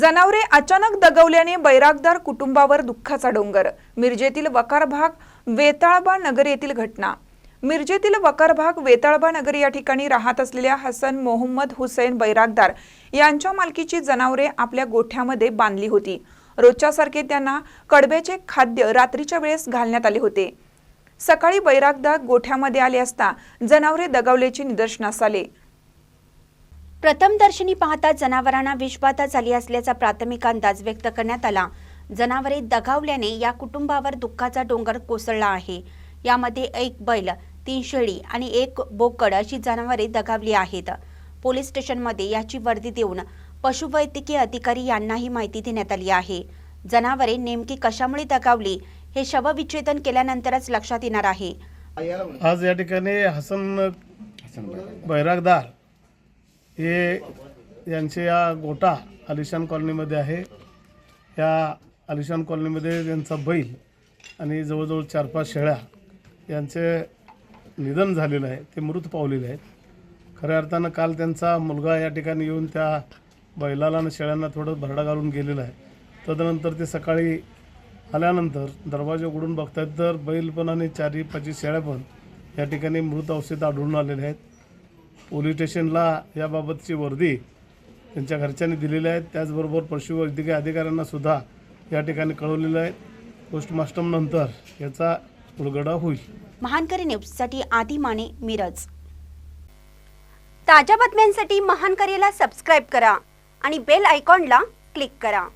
जनावरे अचानक दगवल्याने बैरागदार कुटुंबावर दुःखाचा डोंगर. मिरजेतील वकार भाग वेताळबा नगर येथील घटना. मिरजेतील वकार भाग वेताळबा नगर या ठिकाणी राहत असलेल्या हसन मोहम्मद हुसैन बैरागदार यांच्या मालकीची जनावरे आपल्या गोठ्यामध्ये बांधली होती. रोजच्यासारखे त्यांना कडब्याचे खाद्य रात्रीच्या वेळेस घालण्यात आले होते. सकाळी बैरागदार गोठ्यामध्ये आले असता जनावरे दगावल्याचे निदर्शनास आले. प्रथमदर्शनी पाहता जनावरांना विषबाधा झाली असल्याचा प्राथमिक अंदाज व्यक्त करण्यात आला. जनावरे दगावल्याने या कुटुंबावर दुःखाचा डोंगर कोसळला आहे. यामध्ये एक बैल तीन शेळी आणि एक बोकड अशी जनावरे दगावली आहेत. पोलीस स्टेशनमध्ये याची वर्दी देऊन पशुवैद्यकीय अधिकारी यांनाही माहिती देण्यात आली आहे. जनावरे नेमकी कशामुळे दगावली हे शवविच्छेदन केल्यानंतरच लक्षात येणार आहे. आज या ठिकाणी हसन बैरागदार हे यांचे या गोटा आलिशान कॉलनीमध्ये आहे. या आलिशान कॉलनीमध्ये त्यांचा बैल आणि जवळजवळ चार पाच शेळ्या यांचे निधन झालेलं आहे. ते मृत पावलेले आहेत. खऱ्या अर्थानं काल त्यांचा मुलगा या ठिकाणी येऊन त्या बैलाला आणि शेळ्यांना थोडं भरडा घालून गेलेला आहे. तदनंतर ते सकाळी आल्यानंतर दरवाजे उघडून बघतात तर बैल पण आणि चारी पाचवी शेळ्या पण या ठिकाणी मृत अवस्थेत आढळून आलेल्या आहेत. पोलीस स्टेशनला याबाबतची वर्दी त्यांच्या घरच्यांनी दिलेली आहे. त्याचबरोबर पशुवैद्यकीय अधिकाऱ्यांना सुद्धा या ठिकाणी कळवलेलं आहे. पोस्टमास्टम नंतर याचा उलगडा होईल. महानकरी न्यूजसाठी आदी माने मिरज. ताज्या बातम्यांसाठी महानकरीला सबस्क्राईब करा आणि बेल आयकॉनला क्लिक करा.